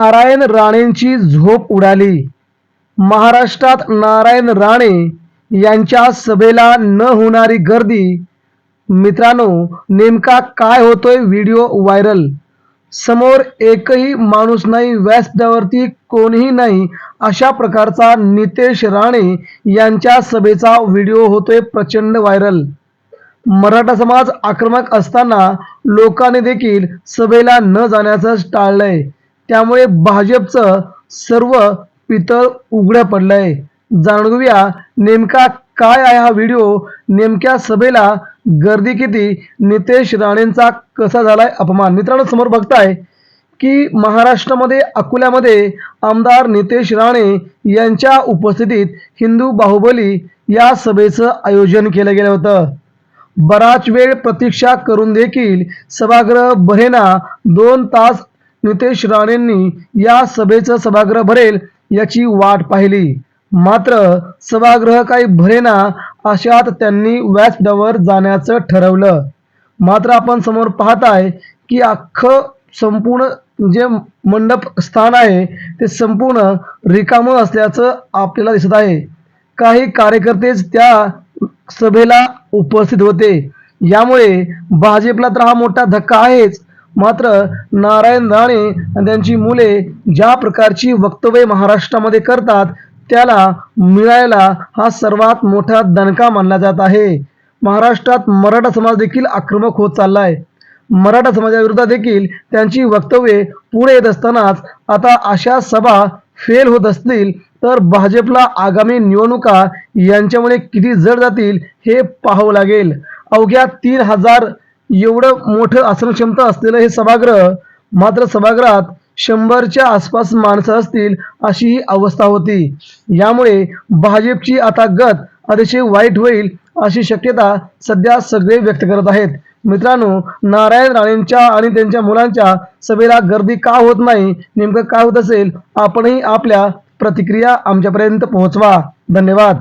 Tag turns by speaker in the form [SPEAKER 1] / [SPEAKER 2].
[SPEAKER 1] नारायण राणेंची झोप उडाली. महाराष्ट्रात नारायण राणे यांच्या सभेला न होणारी गर्दी. मित्रांनो नेमका काय होतोय व्हिडिओ व्हायरल? समोर एकही माणूस नाही व्यासपीठावरती कोणीही नाही अशा प्रकारचा नितेश राणे यांच्या सभेचा व्हिडिओ होतोय प्रचंड व्हायरल. मराठा समाज आक्रमक असताना लोकांनी देखील सभेला न जाण्याचं टाळलंय. त्यामुळे भाजपचं सर्व पितळ उघडं पडलंय. जाणूया नेमका काय आहे हा व्हिडिओ नेमक्या सभेला गर्दी किती नितेश राणेंचा कसा झालाय अपमान? मित्रांनो समोर बघताय की महाराष्ट्रामध्ये अकोल्यामध्ये आमदार नितेश राणे यांच्या उपस्थितीत हिंदू बाहुबली या सभेचं आयोजन केलं गेलं होतं. बराच वेळ प्रतीक्षा करून देखील सभागृह बहेना दोन तास नितेश राणेंनी या सभेचं सभागृह भरेल याची वाट पाहिली. मात्र सभागृह काही भरेना अशात त्यांनी व्यासपीठावर जाण्याचं ठरवलं. मात्र आपण समोर पाहताय की अख्खं संपूर्ण जे मंडप स्थान आहे ते संपूर्ण रिकामं असल्याचं आपल्याला दिसत आहे. काही कार्यकर्तेच त्या सभेला उपस्थित होते. यामुळे भाजपला तर हा मोठा धक्का आहेच मात्र नारायण राणे आणि त्यांची मुले ज्या प्रकारची वक्तव्य महाराष्ट्रामध्ये करतात त्याला मिळायला हा सर्वात मोठा दणका मानला जात आहे. महाराष्ट्रात मराठा समाज देखील आक्रमक होत चालला आहे मराठा समाजाविरुद्ध देखील त्यांची वक्तव्ये पुढे येत असतानाच आता अशा सभा फेल होत असतील तर भाजपला आगामी निवडणुका यांच्यामुळे किती जड जातील हे पाहावं लागेल. अवघ्या तीन हजार एवढं मोठं आसन क्षमता असलेलं हे सभागृह मात्र सभागृहात शंभरच्या आसपास माणसं असतील अशी ही अवस्था होती. यामुळे भाजपची आता गत अतिशय वाईट होईल अशी शक्यता सध्या सगळे व्यक्त करत आहेत. मित्रांनो नारायण राणेंच्या आणि त्यांच्या मुलांच्या सभेला गर्दी का होत नाही नेमकं काय होत असेल आपणही आपल्या प्रतिक्रिया आमच्यापर्यंत पोहोचवा. धन्यवाद.